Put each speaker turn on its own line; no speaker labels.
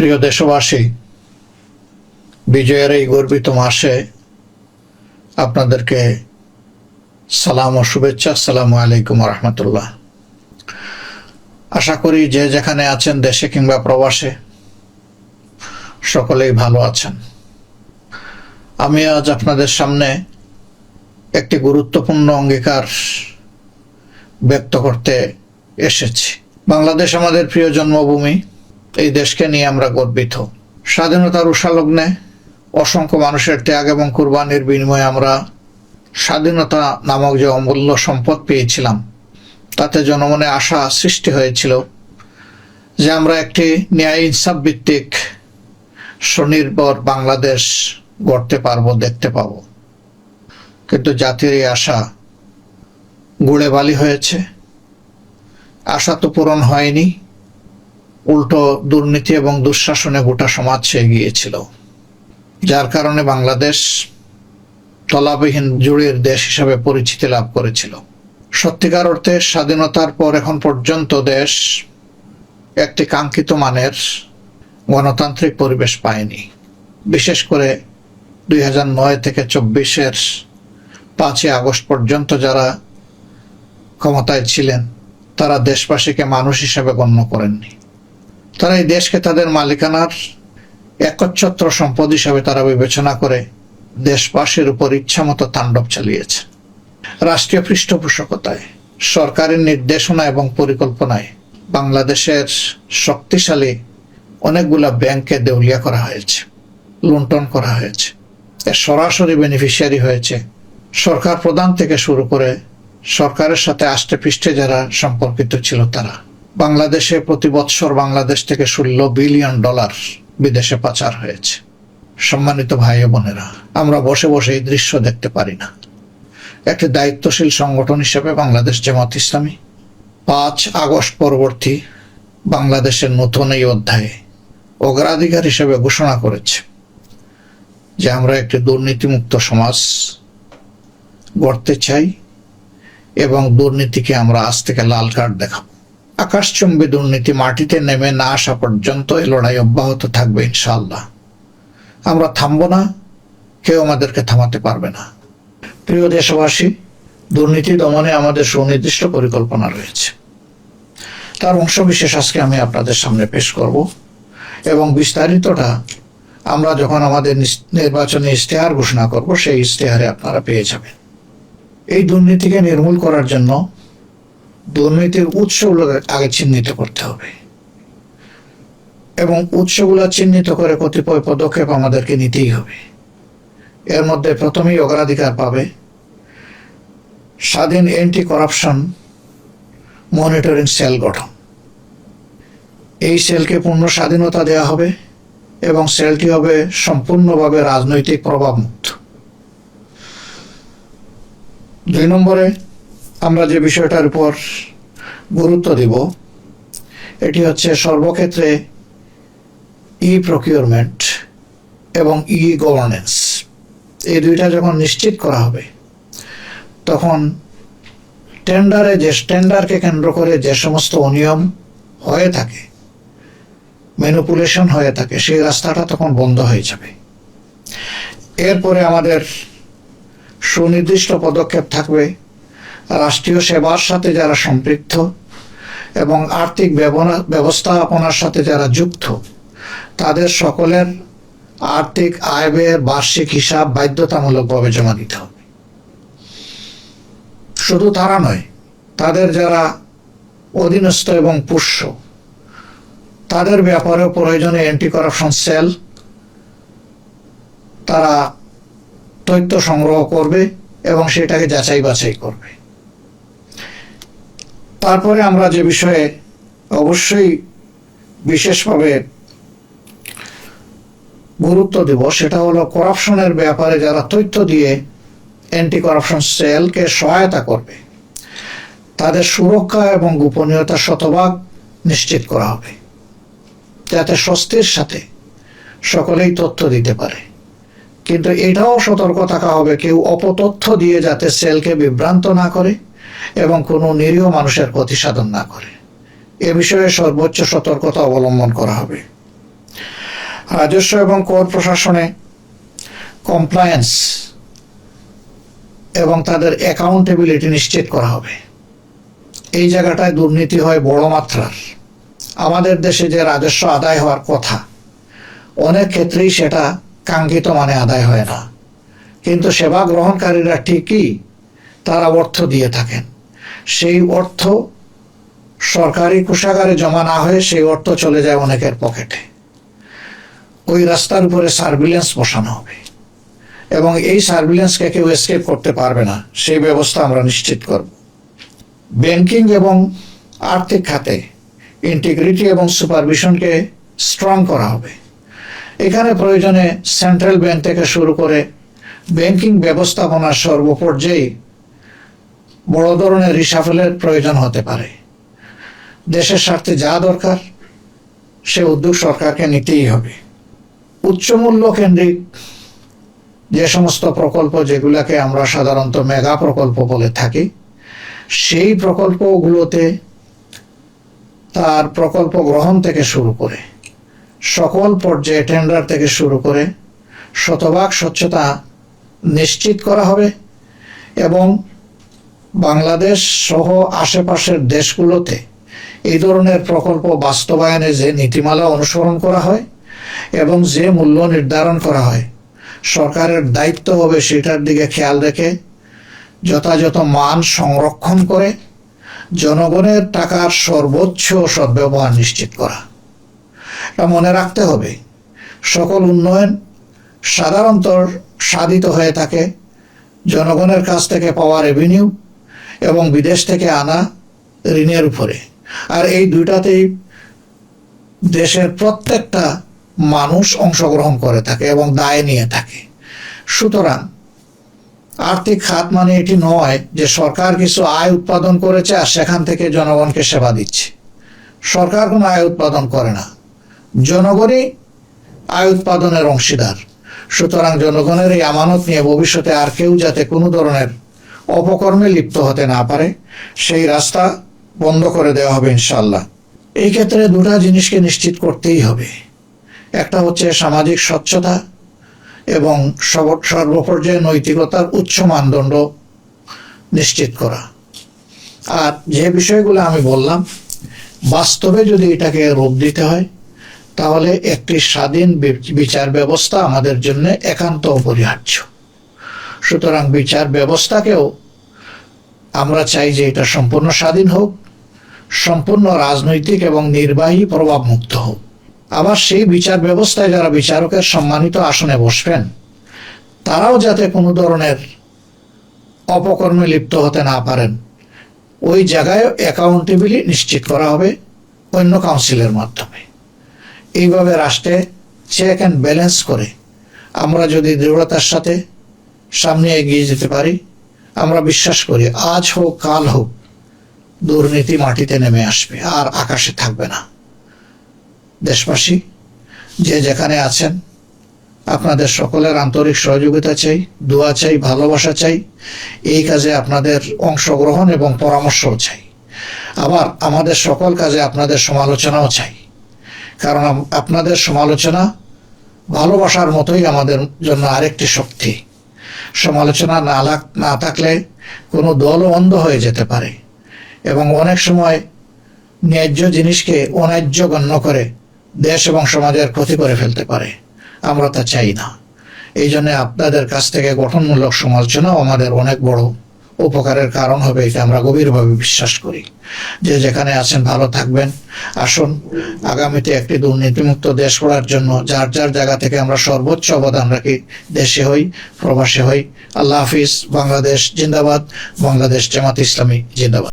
প্রিয় দেশবাসী, বিজয়ের এই গর্বিত মাসে আপনাদেরকে সালাম ও শুভেচ্ছা, আসসালামু আলাইকুম রহমতুল্লাহ আশা করি যে যেখানে আছেন, দেশে কিংবা প্রবাসে, সকলেই ভালো আছেন। আমি আজ আপনাদের সামনে একটি গুরুত্বপূর্ণ অঙ্গীকার ব্যক্ত করতে এসেছি। বাংলাদেশ আমাদের প্রিয় জন্মভূমি এই দেশকে নিয়ে আমরা গর্বিত। স্বাধীনতার উষালগ্নে অসংখ্য মানুষের ত্যাগ এবং কুরবানির বিনিময়ে আমরা স্বাধীনতা নামক যে অমূল্য সম্পদ পেয়েছিলাম, তাতে জনমনে আশা সৃষ্টি হয়েছিল যে আমরা একটি ন্যায় ইনসাফ ভিত্তিক স্বনির্ভর বাংলাদেশ গড়তে পারব, দেখতে পাবো। কিন্তু জাতির এই আশা গুড়ে বালি হয়েছে। আশা তো পূরণ হয়নি। উল্টো দুর্নীতি এবং দুঃশাসনে গোটা সমাজ ছেয়ে গিয়েছিল যার কারণে বাংলাদেশ তলাবিহীন জুড়ির দেশ হিসাবে পরিচিতি লাভ করেছিল। সত্যিকার অর্থে স্বাধীনতার পর এখন পর্যন্ত দেশ একটি কাঙ্ক্ষিত মানের গণতান্ত্রিক পরিবেশ পায়নি। বিশেষ করে দুই হাজার নয় থেকে চব্বিশের পাঁচই আগস্ট পর্যন্ত যারা ক্ষমতায় ছিলেন, তারা দেশবাসীকে মানুষ হিসেবে গণ্য করেননি। তারা এই দেশকে তাদের মালিকানার একচ্ছত্র সম্পদ হিসাবে তারা বিবেচনা করে দেশবাসীর উপর ইচ্ছামতো তাণ্ডব চালিয়েছে। রাষ্ট্রীয় পৃষ্ঠপোষকতায় সরকারের নির্দেশনা এবং পরিকল্পনায় বাংলাদেশের শক্তিশালী অনেকগুলা ব্যাংকে দেউলিয়া করা হয়েছে, লুণ্ঠন করা হয়েছে। এর সরাসরি বেনিফিশিয়ারি হয়েছে সরকার প্রধান থেকে শুরু করে সরকারের সাথে আষ্টে পৃষ্ঠে যারা সম্পর্কিত ছিল তারা। বাংলাদেশে প্রতি বৎসর বাংলাদেশ থেকে ষোলো বিলিয়ন ডলার বিদেশে পাচার হয়েছে। সম্মানিত ভাই বোনেরা, আমরা বসে বসে এই দৃশ্য দেখতে পারি না। একটি দায়িত্বশীল সংগঠন হিসেবে বাংলাদেশ জামাত ইসলামী পাঁচ আগস্ট পরবর্তী বাংলাদেশের নতুন এই অধ্যায়ে অগ্রাধিকার হিসেবে ঘোষণা করেছে যে আমরা একটি দুর্নীতিমুক্ত সমাজ গড়তে চাই এবং দুর্নীতিকে আমরা আজ থেকে লাল কার্ড দেখাবো। আকাশচুম্বী দুর্নীতি মাটিতে নেমে না আসা পর্যন্ত এই লড়াই অব্যাহত থাকবে ইনশাল্লাহ আমরা থামবো না, কেউ আমাদেরকে থামাতে পারবে না। প্রিয় দেশবাসী, দুর্নীতি দমনে আমাদের সুনির্দিষ্ট পরিকল্পনা রয়েছে। তার অংশবিশেষ আজকে আমি আপনাদের সামনে পেশ করব এবং বিস্তারিতটা আমরা যখন আমাদের নির্বাচনী ইশতেহার ঘোষণা করব, সেই ইশতেহারে আপনারা পেয়ে যাবেন। এই দুর্নীতিকে নির্মূল করার জন্য দুর্নীতির উৎসগুলো আগে চিহ্নিত করতে হবে। এবং উৎসগুলো চিহ্নিত করে কতিপয় পদক্ষেপ আমাদেরকে নিতেই হবে। এর মধ্যে প্রথমেই অগ্রাধিকার পাবে স্বাধীন অ্যান্টি করাপশন মনিটরিং সেল গঠন। এই সেলকে পূর্ণ স্বাধীনতা দেওয়া হবে এবং সেলটি হবে সম্পূর্ণভাবে রাজনৈতিক প্রভাবমুক্ত। দুই নম্বরে আমরা যে বিষয়টার উপর গুরুত্ব দিব, এটি হচ্ছে সর্বক্ষেত্রে ই প্রকিউরমেন্ট এবং ই গভর্নেন্স এই দুইটা যখন নিশ্চিত করা হবে, তখন টেন্ডারে যে, টেন্ডারকে কেন্দ্র করে যে সমস্ত অনিয়ম হয়ে থাকে, ম্যানুপুলেশন হয়ে থাকে, সেই রাস্তাটা তখন বন্ধ হয়ে যাবে। এরপরে আমাদের সুনির্দিষ্ট পদক্ষেপ থাকবে রাষ্ট্রীয় সেবার সাথে যারা সম্পৃক্ত এবং আর্থিক ব্যবস্থাপনার সাথে যারা যুক্ত, তাদের সকলের আর্থিক আয় ব্যয়ের বার্ষিক হিসাব বাধ্যতামূলকভাবে জমা দিতে হবে। শুধু তারা নয়, তাদের যারা অধীনস্থ এবং পুষ্য, তাদের ব্যাপারেও প্রয়োজনে অ্যান্টি করাপশন সেল তারা তথ্য সংগ্রহ করবে এবং সেটাকে যাচাই বাছাই করবে। তারপরে আমরা যে বিষয়ে অবশ্যই বিশেষভাবে গুরুত্ব দেব, সেটা হলো করাপশনের ব্যাপারে যারা তথ্য দিয়ে অ্যান্টি করাপশন সেলকে সহায়তা করবে, তাদের সুরক্ষা এবং গোপনীয়তা শতভাগ নিশ্চিত করা হবে, যাতে স্বস্তির সাথে সকলেই তথ্য দিতে পারে। কিন্তু এটাও সতর্ক থাকা হবে, কেউ অপতথ্য দিয়ে যাতে সেলকে বিভ্রান্ত না করে। এবং কোনো নিরীহ মানুষের ক্ষতি সাধন না করে। এ বিষয়ে সর্বোচ্চ সতর্কতা অবলম্বন করা হবে। রাজস্ব এবং কর প্রশাসনে কমপ্লায়েন্স এবং তাদের অ্যাকাউন্টেবিলিটি নিশ্চিত করা হবে। এই জায়গাটায় দুর্নীতি হয় বড় মাত্রার। আমাদের দেশে যে রাজস্ব আদায় হওয়ার কথা, অনেক ক্ষেত্রেই সেটা কাঙ্ক্ষিত মানে আদায় হয় না। কিন্তু সেবা গ্রহণকারীরা ঠিকই তারা অর্থ দিয়ে থাকেন। সেই অর্থ সরকারি কোষাগারে জমা না হয়ে সেই অর্থ চলে যায় অনেকের পকেটে। ওই রাস্তার উপরে সার্ভিলেন্স বসানো হবে। এবং এই সার্ভিলেন্সকে কেউ এসকেপ করতে পারবে না, সেই ব্যবস্থা আমরা নিশ্চিত করব। ব্যাংকিং এবং আর্থিক খাতে ইন্টিগ্রিটি এবং সুপারভিশনকে স্ট্রং করা হবে। এখানে প্রয়োজনে সেন্ট্রাল ব্যাংক থেকে শুরু করে ব্যাংকিং ব্যবস্থাপনার সর্বপর্যায়ে বড় ধরনের রিসাফেলের প্রয়োজন হতে পারে। দেশের স্বার্থে যা দরকার, সে উদ্যোগ সরকারকে নিতেই হবে। উচ্চমূল্য কেন্দ্রিক যে সমস্ত প্রকল্প যেগুলোকে আমরা সাধারণত মেগা প্রকল্প বলে থাকি, সেই প্রকল্পগুলোতে তার প্রকল্প গ্রহণ থেকে শুরু করে, সকল পর্যায়ে টেন্ডার থেকে শুরু করে শতভাগ স্বচ্ছতা নিশ্চিত করা হবে এবং বাংলাদেশ সহ আশেপাশের দেশগুলোতে এই ধরনের প্রকল্প বাস্তবায়নে যে নীতিমালা অনুসরণ করা হয় এবং যে মূল্য নির্ধারণ করা হয়, সরকারের দায়িত্ব হবে সেটার দিকে খেয়াল রেখে যথাযথ মান সংরক্ষণ করে জনগণের টাকার সর্বোচ্চ সদ্ব্যবহার নিশ্চিত করা। এটা মনে রাখতে হবে, সকল উন্নয়ন সাধারণত সাধিত হয়ে থাকে, জনগণের কাছ থেকে পাওয়া রেভিনিউ এবং বিদেশ থেকে আনা ঋণের উপরে। আর এই দুইটাতেই দেশের প্রত্যেকটা মানুষ অংশগ্রহণ করে থাকে এবং দায় নিয়ে থাকে। সুতরাং আর্থিক খাত মানে এটি নয় যে সরকার কিছু আয় উৎপাদন করেছে আর সেখান থেকে জনগণকে সেবা দিচ্ছে। সরকার কোনো আয় উৎপাদন করে না। জনগণই আয় উৎপাদনের অংশীদার। সুতরাং জনগণের এই আমানত নিয়ে ভবিষ্যতে আর কেউ যাতে কোনো ধরনের অপকর্মে লিপ্ত হতে না পারে, সেই রাস্তা বন্ধ করে দেওয়া হবে ইনশাল্লাহ এই ক্ষেত্রে দুটা জিনিসকে নিশ্চিত করতেই হবে। একটা হচ্ছে সামাজিক স্বচ্ছতা এবং সর্বপর্যায়ে নৈতিকতার উচ্চ মানদণ্ড নিশ্চিত করা। আর যে বিষয়গুলো আমি বললাম, বাস্তবে যদি এটাকে রূপ দিতে হয়, তাহলে একটি স্বাধীন বিচার ব্যবস্থা আমাদের জন্য একান্ত অপরিহার্য। সুতরাং বিচার ব্যবস্থাকেও আমরা চাই যে এটা সম্পূর্ণ স্বাধীন হোক, সম্পূর্ণ রাজনৈতিক এবং নির্বাহী প্রভাব মুক্ত হোক। আবার সেই বিচার ব্যবস্থায় যারা বিচারকের সম্মানিত আসনে বসবেন, তারাও যাতে কোনো ধরনের অপকর্মে লিপ্ত হতে না পারেন, ওই জায়গায় অ্যাকাউন্টেবিলি নিশ্চিত করা হবে অন্য কাউন্সিলের মাধ্যমে। এইভাবে রাষ্ট্রে চেক অ্যান্ড ব্যালেন্স করে আমরা যদি দৃঢ়তার সাথে সামনে এগিয়ে যেতে পারি। আমরা বিশ্বাস করি, আজ হোক, কাল হোক, দুর্নীতি মাটিতে নেমে আসবে, আর আকাশে থাকবে না। দেশবাসী, যে যেখানে আছেন, আপনাদের সকলের আন্তরিক সহযোগিতা চাই, দোয়া চাই, ভালোবাসা চাই, এই কাজে আপনাদের অংশগ্রহণ এবং পরামর্শও চাই। আবার আমাদের সকল কাজে আপনাদের সমালোচনাও চাই, কারণ আপনাদের সমালোচনা ভালোবাসার মতোই আমাদের জন্য আরেকটি শক্তি। সমালোচনা না না থাকলে কোনো দল অন্ধ হয়ে যেতে পারে। এবং অনেক সময় ন্যায্য জিনিসকে অন্যায্য গণ্য করে দেশ এবং সমাজের ক্ষতি করে ফেলতে পারে। আমরা তা চাই না। এই জন্য আপনাদের কাছ থেকে গঠনমূলক সমালোচনাও আমাদের অনেক বড় উপকারের কারণ হবে, এটা আমরা গভীরভাবে বিশ্বাস করি। যে যেখানে আছেন, ভালো থাকবেন। আসুন, আগামীতে একটি দুর্নীতিমুক্ত দেশ করার জন্য যার যার জায়গা থেকে আমরা সর্বোচ্চ অবদান রাখি, দেশে হই, প্রবাসে হই। আল্লাহ হাফিজ, বাংলাদেশ জিন্দাবাদ, বাংলাদেশ জামাত ইসলামী জিন্দাবাদ।